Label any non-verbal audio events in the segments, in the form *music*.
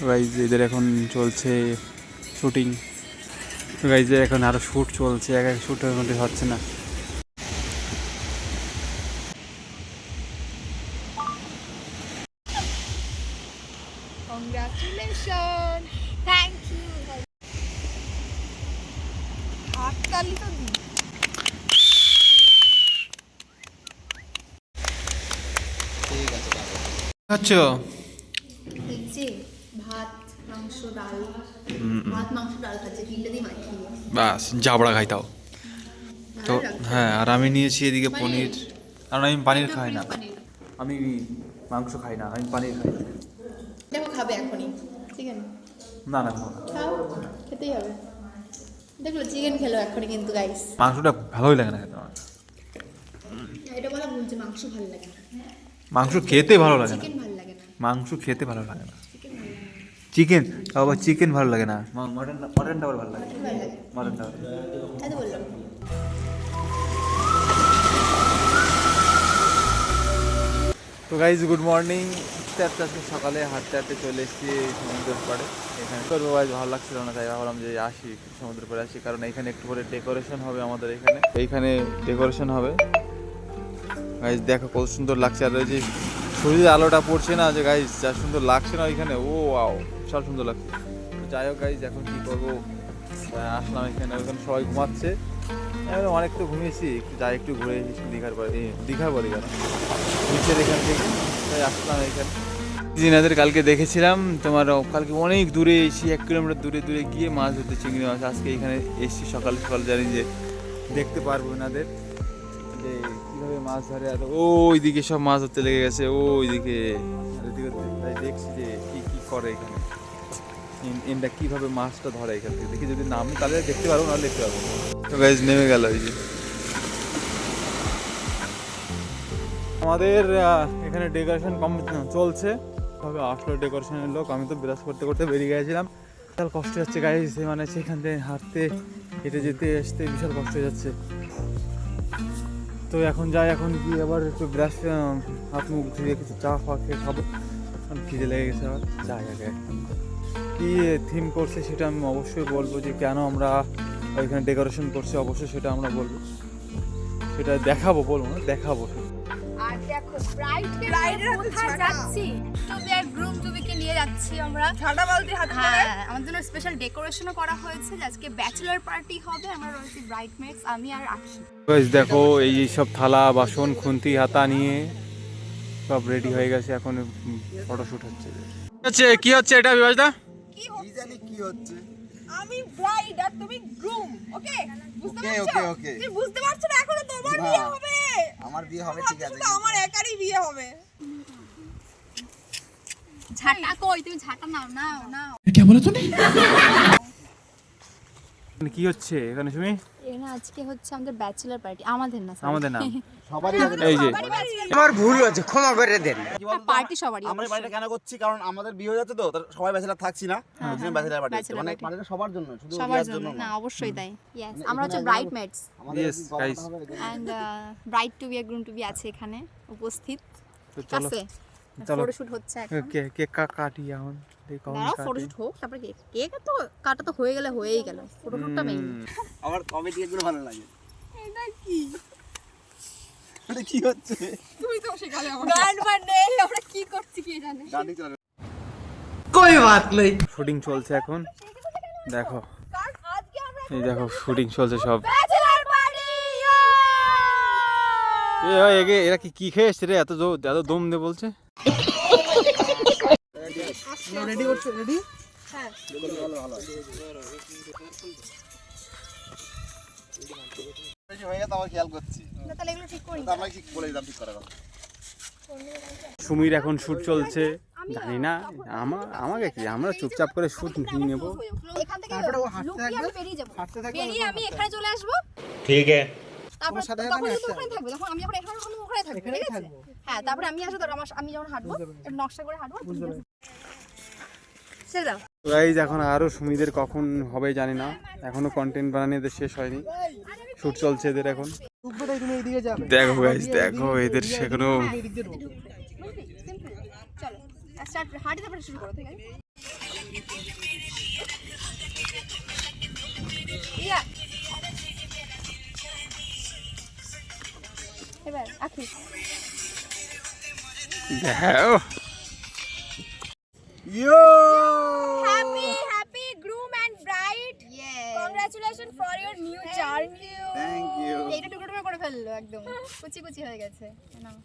Guys এদের এখন চলছে শুটিং গাইজের এখন আরও শ্যুট চলছে এক এক শ্যুটের মধ্যে হচ্ছে না। হাততালি তো দিই হচ্ছে এই যে ভাত মাংস ডাল ভাত মাংস ডাল খাচ্ছে তিনটে দিয়ে বাস জাবড়া খাইতাও তো হ্যাঁ আর আমি নিয়েছি এদিকে পনির। কারণ আমি পানির খাই না। আমি মাংস খাই না আমি পানির খাই না। দেখো খাবে এখনই চিকেন না না না। খাও খেতেই হবে। দেখল চিকেন খেলো এখনই কিন্তু গাইস মাংসটা ভালোই লাগে না খেতে আমার। এটা বলা বলছে মাংস ভালো লাগে না। মাংস খেতে ভালো লাগে না। মাংস খেতে ভালো লাগে না। চিকেন আবার চিকেন ভালো লাগে না। মটন মটনটা আবার ভালো লাগে। মটনটা তো গাইজ গুড মর্নিং আস্তে আস্তে সকালে হাঁটতে হাঁটতে চলে এসেছি সমুদ্রের পাড়ে এখানে করব গাইজ ভালো লাগছিল না তাই ভাবলাম যে আসি সমুদ্রের পাড়ে আসি কারণ এখানে একটু পরে ডেকোরেশন হবে আমাদের এখানে। এইখানে ডেকোরেশন হবে। গাইজ দেখো কত সুন্দর লাগছে আর ওই যে সূর্যের আলোটা পড়ছে না যে গাইজ যা সুন্দর লাগছে না ওইখানে, ও আও বিশাল সুন্দর লাগছে। যাই হোক গাইজ এখন কি করব? আসলাম এখানে, ওখানে সবাই ঘুমাচ্ছে। অনেক তো ঘুমিয়েছি, একটু যাই, একটু ঘুরে এসেছি দীঘার পরে দীঘার পরে গেল। নিচের এখান থেকে, তাই আসলাম এখানে। জিনাদের কালকে দেখেছিলাম, তোমার কালকে অনেক দূরে এসে এক কিলোমিটার দূরে দূরে গিয়ে মাছ ধরতে, চিংড়ি মাছ। আজকে এখানে এসেছি, সকাল সকাল জানি যে দেখতে পারব এনাদের। যে কীভাবে মাছ ধরে আর ওই দিকে সব মাছ ধরতে লেগে গেছে ওই দিকে আর তাই দেখছি যে কী কী করে এখানে। এনটা কীভাবে মাছটা ধরে এখান থেকে? দেখি যদি নামি, তাহলে দেখতে পারব, নাহলে দেখতে পারব তো গাইজ নেমে গেল ওই যে। আমাদের এখানে ডেকোরেশন কম্পিটিশন চলছে। তবে আসলে ডেকোরেশনের লোক, আমি তো বিরাজ করতে করতে বেরিয়ে গেছিলাম। বিশাল কষ্ট হচ্ছে গাইজ মানে সেখান থেকে হাঁটতে, হেঁটে যেতে, আসতে বিশাল কষ্ট হয়ে যাচ্ছে। তো এখন যাই, এখন কি আবার একটু ব্রাশ হাত মুখ ধুয়ে কিছু চা ফা খেয়ে খাব। ফিরে লেগে গেছে আবার। যাই আগে। কি থিম করছে সেটা আমি অবশ্যই বলব যে কেন আমরা ওইখানে ডেকোরেশন করছি, অবশ্যই সেটা আমরা বলব। সেটা দেখাবো, বলব না, দেখাবো। দেখো ব্রাইড এর কোথায় যাচ্ছি? টু বি গ্রুম টু বিকে নিয়ে যাচ্ছি আমরা। ঠান্ডা বালতি হাতে হ্যাঁ আমাদের জন্য স্পেশাল ডেকোরেশনও করা হয়েছে। আজকে ব্যাচেলর পার্টি হবে। আমরা রয়েছি ব্রাইডমেটস আমি আর আক্ষি গাইস দেখো এই যে সব থালা বাসন খুন্তি হাতা নিয়ে সব রেডি হয়ে গেছে। এখন ফটোশুট হচ্ছে। হচ্ছে? কি হচ্ছে এটা বিভাসদা কি হচ্ছে? কি জানি কি হচ্ছে। আমি ব্রাইড আর তুমি গ্রুম ওকে বুঝতে পারছ? ওকে ওকে তুমি বুঝতে পারছ না এখনও তোমার বিয়ে হবে? আমার বিয়ে হবে ঠিক আছে আমার একারই বিয়ে হবে। ঝাঁটা কই? তুমি ঝাঁটা নাও নাও নাও। কি হচ্ছে? এখানে শুনি এখানে আজকে হচ্ছে আমাদের ব্যাচেলর পার্টি আমাদের না আমাদের সবারই এই যে। আমার ভুল হচ্ছে ক্ষমা করে দেন। পার্টি সবারই আমরা বাড়িটা কেন করছি? কারণ আমাদের বিয়ে হয়ে যাচ্ছে তো তার সবাই ব্যাচেলার থাকছি না। হ্যাঁ, হ্যাঁ, ব্যাচেলার বাড়ি bachelor মানে party। বাড়িটা সবার জন্য শুধু সবার জন্য না। না অবশ্যই তাই। ইয়েস মানে আমরা হচ্ছে গল্প guys. হবে, দেখে- অ্যান্ড ব্রাইড টু বি আর গ্রুম টু বি আছে এখানে উপস্থিত। তো চলো। আছে? চলো। ফটোশুট হচ্ছে এখন। কে কে কাটি এখন? এই কখন দাঁড়াও কাটি? ফটোশুট হোক তারপরে কেক কেক তো কাটা তো হয়ে গেলে হয়েই গেল। ফটোশুটটা মেইন আমার কমেডি এগুলো ভালো লাগে। এটা কি? এটা কি হচ্ছে? তুমি তো শেখালে আমার গান আমরা কি করছি কি জানে? গাড়ি চলে কই বাত নেই শুটিং চলছে এখন। দেখো। এই দেখো শুটিং চলছে সব। এ এরা কি কি খেয়ে এসছে রে? এত এত দম দে বলছে। রেডি করছ রেডি বেশি হয়ে গেছে আমার খেয়াল করছি তাহলে এগুলো ঠিক করি তো আমরা কি বলে দিলাম ঠিক করে দাও সুমির এখন শুট চলছে। জানি না আমার আমাকে কি? আমরা চুপচাপ করে শুট নিয়ে নেব। এখান থেকে তারপরে তখন ওখানে থাকবে তখন আমি এখন এখানে ওখানে থাকবে ঠিক আছে? হ্যাঁ তারপরে আমি ধরো আমি যখন হাঁটবো নকশা করে হাঁটবো গাইজ এখন আরও সুমিদের কখন হবে জানি না। এখনও কন্টেন্ট বানানি এদের শেষ হয়নি। শুট চলছে এদের এখন। দেখো গাইজ দেখো এদের সেগুলো Yeah. আচ্ছা, ঠিক আছে Akhi happy happy groom and bride congratulation for your new journey thank you এইটা টুকরো টুকরো করে ফেলল একদম। কুচি কুচি হয়ে গেছে। নাও।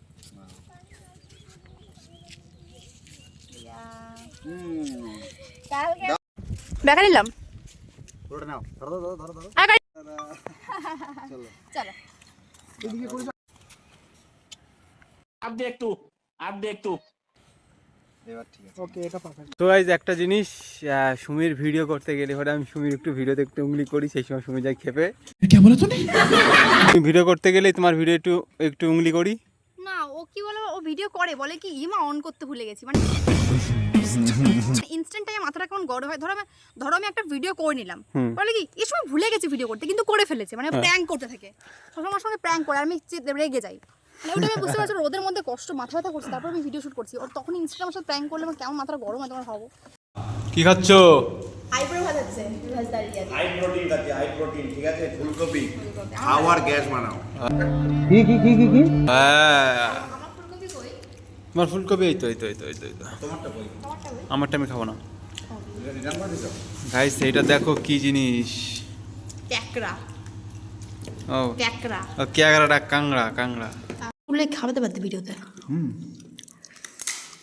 দেখা নিলাম। পুরোটা নাও। ধরো ধরো ধরো ধরো। *laughs* চলো। চলো। আর দে একটু। আর দে একটু তো গাইজ একটা জিনিস সুমির ভিডিও করতে গেলে পরে আমি সুমির একটু ভিডিও একটু উঙ্গলি করি সেই সময় সুমি যাই খেপে। ভিডিও করতে গেলে তোমার ভিডিও একটু একটু উঙ্গলি করি। না ও কি বলে ও ভিডিও করে বলে কি ইমা অন করতে ভুলে গেছি মানে ইনস্ট্যান্ট টাইম মাথাটা কেমন গরম হয়? ধরো আমি ধরো আমি একটা ভিডিও করে নিলাম। বলে কি এই সময় ভুলে গেছি ভিডিও করতে কিন্তু করে ফেলেছে মানে প্র্যাঙ্ক করতে থাকে। সবসময় সঙ্গে প্র্যাঙ্ক করে আমি রেগে যাই। মানে ওটা আমি বুঝতে পারছি রোদের মধ্যে কষ্ট মাথা ব্যথা করছে তারপর আমি ভিডিও শুট করছি। ওর তখন ইনস্ট্যান্ট আমার সাথে প্র্যাঙ্ক করলে আমার কেমন মাথাটা গরম হয় তোমার ভাবো। কি খাচ্ছ? আইব্রো ভাত হচ্ছে ভাজ দাঁড়িয়ে আছে। হাই প্রোটিন খাচ্ছি হাই প্রোটিন ঠিক আছে? ফুলকপি খাওয়ার গ্যাস বানাও। হ্যাঁ। আমার ফুলকপি কই? তোমার ফুলকপি এই তো এই তো এই তো এই তো এই তো। তোমারটা আমারটা আমি খাব না। গাইস এইটা দেখো কি জিনিস। ক্যাকড়া। ও। ক্যাকড়া। ও ক্যাংড়াটা কাংড়া কাংড়া বলে খাওয়াতে পারতে ভিডিওতে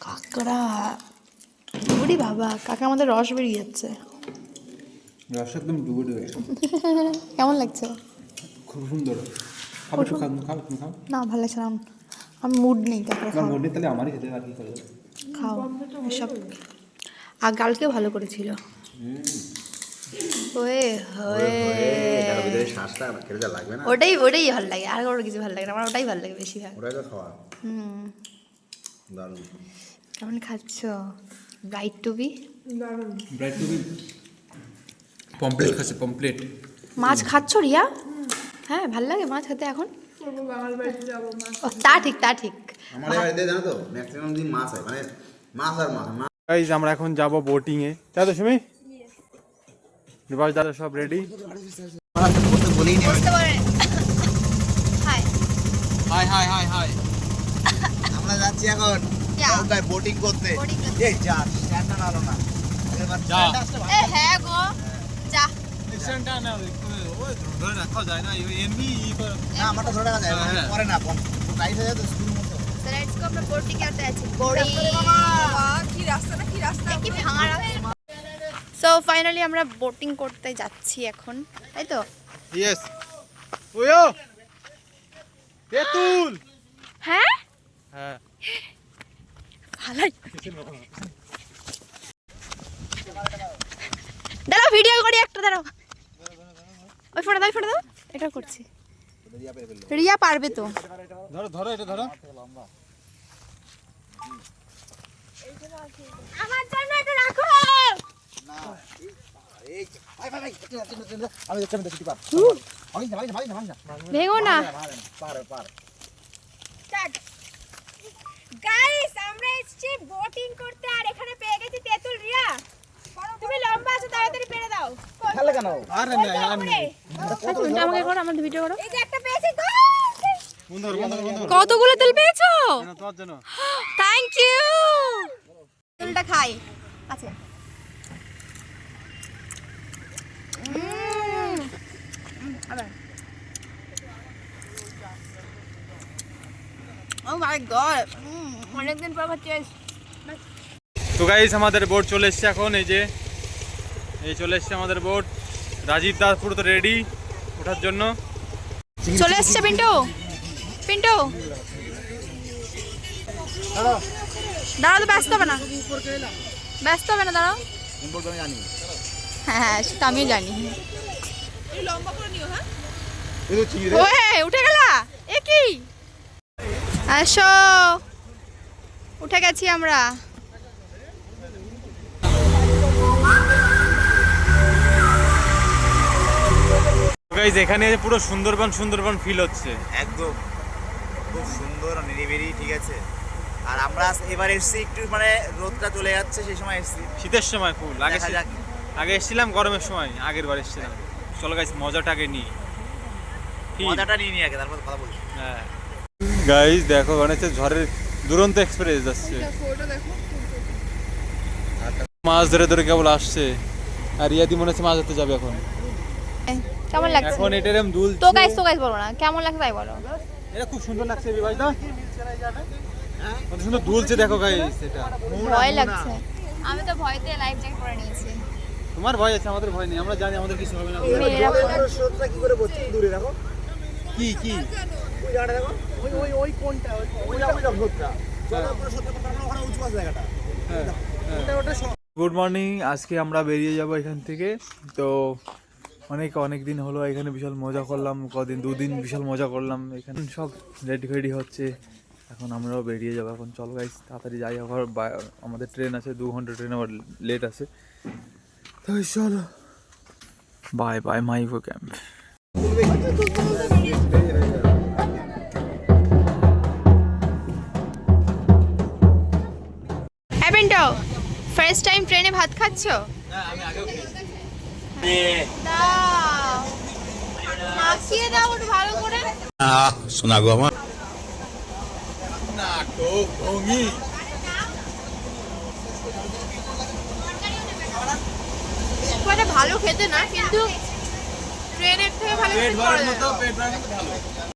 কাকড়া ওরে বাবা কাকা আমাদের রস বেরিয়ে যাচ্ছে রস একদম ডুবে ডুবে কেমন লাগছে খুব সুন্দর খাব খাও খাও খাও না ভালো লাগছে না আমি মুড নেই কাকড়া না খাও মনে তাহলে আমারই খেতে আর কি খাও সব আর গালকেও ভালো করেছিল ওয়ে হয়ে। শ্বাসটা খেলে লাগবে না। ওটাই ওটাই ভালো লাগে আর কোনো কিছু ভালো লাগে না আমার ওটাই ভালো লাগে বেশিরভাগ। ওটাই তো খাওয়া। হুম। দারুণ। কেমন খাচ্ছ? Bride to be bride to be pomfret খাচ্ছে পমপ্লেট মাছ খাচ্ছ রিয়া? হ্যাঁ ভালো লাগে মাছ খেতে এখন? ও, তা ঠিক তা ঠিক। আমাদের বাড়িতে জানো তো ম্যাক্সিমাম দিন মাছ হয় মানে মাছ আর মাছ মাছ গাইজ আমরা এখন যাব বোটিং এ তাই তো সুমি। রিবাস দাদা সব রেডি করতে বলেই নি বুঝতে পারে hi hi hi hi hi আমরা যাচ্ছি এখন নৌকায় বোটিং করতে। এই যা না। যা। এ হ্যাঁ গো। যা। ধরে রাখা যায় না এমনি না আমারটা ধরে রাখা যায়। পরে না টাইট হয়ে যায় তো স্কুল মতো। তো লেটস আমরা বোটিং করতে আছি। বোটিং কি কি রাস্তা কি ভাঙা রাস্তা? সো ফাইনালি আমরা বোটিং করতে যাচ্ছি এখন তাই তো? ইয়েস ওয়ো তেতুল হ্যাঁ? হ্যাঁ। ভালোই। দাঁড়াও ভিডিও করি একটা দাঁড়াও। ওই ফোটা দাও ফোটা দাও। এটা করছি। রিয়া পারবে তো। ধরো ধরো এটা ধরো। আমার জন্য এটা রাখো। ভেঙো না। গাইস আমরা এসেছি বোটিং করতে আর এখানে পেয়ে গেছি তেঁতুল রিয়া। তুমি লম্বা আছো তাড়াতাড়ি পেরে দাও। খেলে কেন? আরে না আর নেই তুমি আমাকে করো আমাদের ভিডিও করো। এই যে একটা পেয়েছি কর কতগুলো তেল পেয়েছ? থ্যাংক ইউ তেলটা খাই। আচ্ছা আবার ও মাই গড অনেকদিন পর তো গাইস আমাদের বোট চলে এসছে এখন এই যে এই চলে এসছে আমাদের বোট রাজীব দাস পুরো তো রেডি ওঠার জন্য। চলে এসছে পিন্টু। পিন্টু। দাঁড়াও তো ব্যস্ত হবে না। ব্যস্ত হবে না দাঁড়াও। জানি। হ্যাঁ হ্যাঁ সেটা আমিও জানি। এই তো চিংড়ি ওয়ে উঠে গেলা? এ কি? আসো। উঠে গেছি আমরা। গাইস এখানে পুরো সুন্দরবন সুন্দরবন ফিল হচ্ছে। একদম। খুব সুন্দর নিরিবিলি ঠিক আছে? আর আমরা এবার এসছি একটু মানে রোদটা চলে যাচ্ছে সেই সময় এসছি। শীতের সময় ফুল আগে। আগে এসেছিলাম গরমের সময় আগের বার এসেছিলাম। চলো গাইস মজাটাকে নিই। মজাটা নিয়ে নিয়ে আগে তারপর কথা বলছি। হ্যাঁ। গাইজ দেখো মানে হচ্ছে ঝড়ের দুরন্ত এক্সপ্রেস যাচ্ছে। মাছ ধরে ধরে কেবল আসছে। আর ইয়াদি মনে হচ্ছে মাছ ধরতে যাবে এখন। কেমন লাগছে? এখন এটা এরকম দুল তো গাইস তো গাইস বলো না কেমন লাগছে তাই বলো। এটা খুব সুন্দর লাগছে বিভাজ না? কত সুন্দর দুলছে দেখো গাইস এটা। ভয় লাগছে। আমি তো ভয়তে লাইফ জ্যাকেট পরে নিয়েছি। তোমার ভয় আছে আমাদের ভয় নেই আমরা জানি আমাদের কিছু হবে না। স্রোতটা কি করে পড়ছে দূরে দেখো। কি কি? ওই জায়গাটা দেখো। ওই ওই ওই কোনটা ওই ওই ওই স্রোতটা জায়গাটা। ওটা ওটা গুড মর্নিং আজকে আমরা বেরিয়ে যাব এখান থেকে। তো অনেক অনেক দিন হলো এখানে বিশাল মজা করলাম কদিন দুদিন বিশাল মজা করলাম। এখানে সব রেডি ফেডি হচ্ছে এখন আমরাও বেরিয়ে যাব। এখন চলো গাইস তাড়াতাড়ি যাই আবার বা- আমাদের ট্রেন আছে দু ঘণ্টা ট্রেন আবার লেট আছে। তো চলো বাই বাই মাইভো ক্যাম্প হ্যাঁ পেন্টো ফার্স্ট টাইম ট্রেনে ভাত খাচ্ছো? দাও মাখিয়ে দাও একটু ভালো করে। শোনা গো আমার। খুব একটা ভালো খেতে না কিন্তু ট্রেনের থেকে ভালো কিছু করা যায় না।